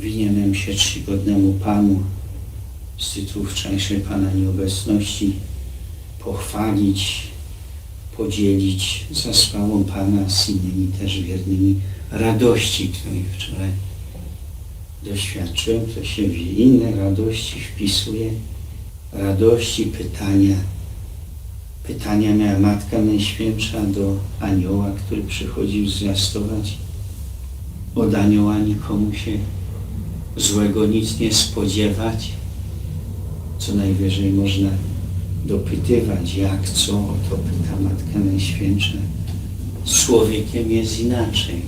winienem się czcigodnemu Panu z tytułu wczorajszej Pana nieobecności pochwalić, podzielić za sprawą Pana z innymi też wiernymi radości, której wczoraj doświadczyłem. To się w inne radości wpisuje. Radości pytania. Pytania miała Matka Najświętsza do anioła, który przychodził zwiastować. Od anioła nikomu się złego nic nie spodziewać. Co najwyżej można dopytywać, jak, co, o to pyta Matka Najświętsza. Z człowiekiem jest inaczej.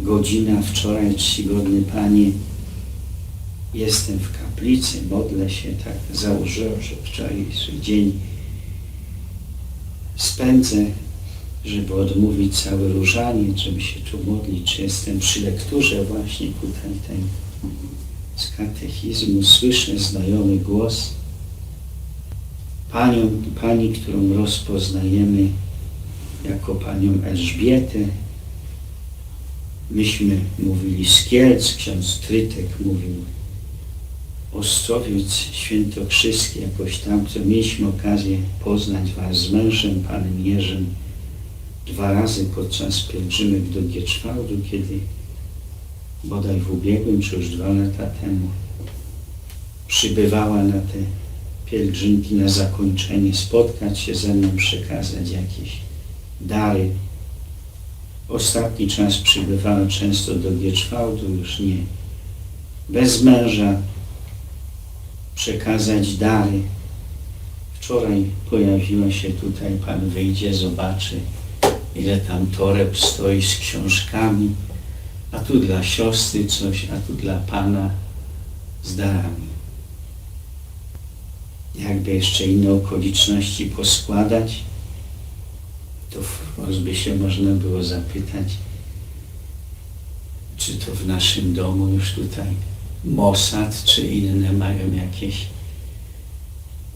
Godzina wczoraj, czcigodny Panie, jestem w kaplicy, modlę się, tak założyłem, że wczorajszy dzień spędzę, żeby odmówić cały różanie, żeby się tu modlić, czy jestem przy lekturze właśnie tutaj tej z katechizmu, słyszę znajomy głos, Panią, Pani, którą rozpoznajemy jako Panią Elżbietę. Myśmy mówili z Kielc, ksiądz Trytek mówił. Ostrowiec Świętokrzyski, jakoś tam, co mieliśmy okazję poznać Was z mężem, Panem Jerzym, dwa razy podczas pielgrzymek do Gieczwałdu, kiedy bodaj w ubiegłym, czy już dwa lata temu, przybywała na te pielgrzymki na zakończenie, spotkać się ze mną, przekazać jakieś dary. Ostatni czas przybywała często do Gieczwałdu, już nie bez męża, przekazać dary. Wczoraj pojawiła się tutaj, Pan wyjdzie, zobaczy, ile tam toreb stoi z książkami, a tu dla siostry coś, a tu dla Pana z darami. Jakby jeszcze inne okoliczności poskładać, to wprost by się można było zapytać, czy to w naszym domu już tutaj Mossad czy inne mają jakieś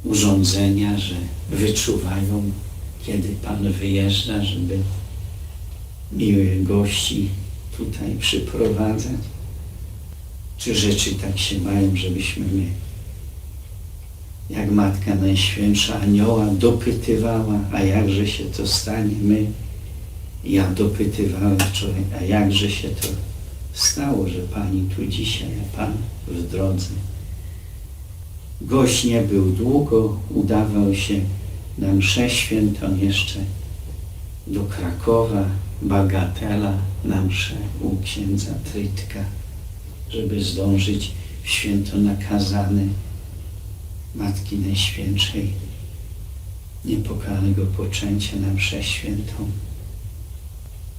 urządzenia, że wyczuwają, kiedy Pan wyjeżdża, żeby miłych gości tutaj przyprowadzać? Czy rzeczy tak się mają, żebyśmy my, jak Matka Najświętsza Anioła dopytywała, a jakże się to stanie? My, ja dopytywałem wczoraj, a jakże się to stało, że Pani tu dzisiaj, a Pan w drodze. Gość nie był długo, udawał się na mszę świętą jeszcze do Krakowa, Bagatela na mszę u księdza Trytka, żeby zdążyć w święto nakazane Matki Najświętszej niepokalanego poczęcia na mszę świętą.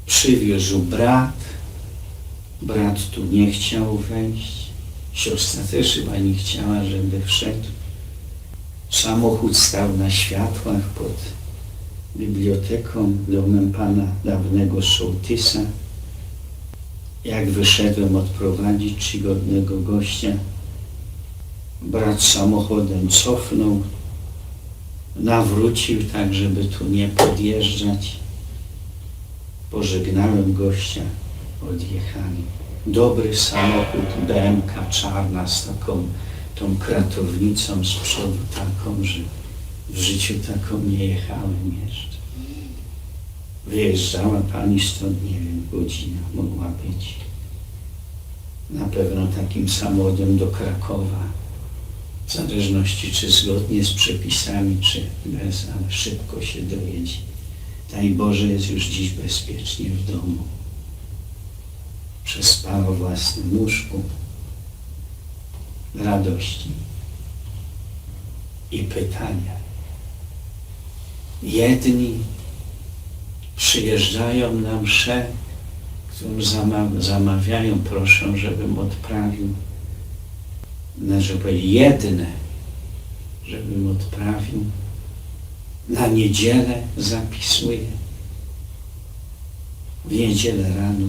Przywiózł brat, brat tu nie chciał wejść, siostra też chyba nie chciała, żeby wszedł. Samochód stał na światłach pod biblioteką, domem pana dawnego sołtysa. Jak wyszedłem odprowadzić czcigodnego gościa, brat samochodem cofnął, nawrócił tak, żeby tu nie podjeżdżać. Pożegnałem gościa, odjechali. Dobry samochód, BMK czarna z taką tą kratownicą z przodu taką, że w życiu taką nie jechałem jeszcze. Wyjeżdżała pani stąd, nie wiem, godzina mogła być. Na pewno takim samochodem do Krakowa. W zależności czy zgodnie z przepisami, czy bez, ale szybko się dojedzie. Daj Boże jest już dziś bezpiecznie w domu. Przespała własnym łóżku radości i pytania. Jedni przyjeżdżają na mszę, którą zama- zamawiają, proszą, żebym odprawił. No, żeby jedne, żebym odprawił. Na niedzielę zapisuję. W niedzielę rano,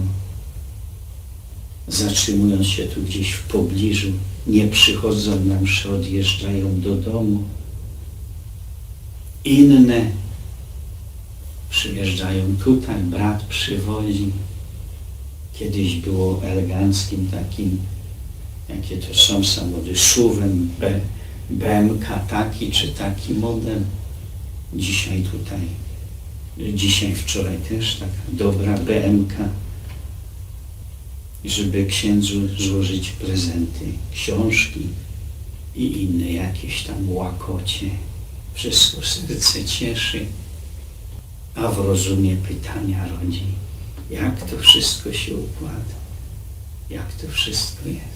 zatrzymując się tu gdzieś w pobliżu, nie przychodzą na mszę, odjeżdżają do domu. Inne przyjeżdżają tutaj, brat przywozi. kiedyś było eleganckim takim, jakie to są samochody, SUV-em, B, BMK taki czy taki model. Dzisiaj tutaj, dzisiaj, wczoraj też taka dobra BMK, żeby księdzu złożyć prezenty, książki i inne jakieś tam łakocie. Wszystko serce cieszy, a w rozumie pytania rodzi, jak to wszystko się układa, jak to wszystko jest.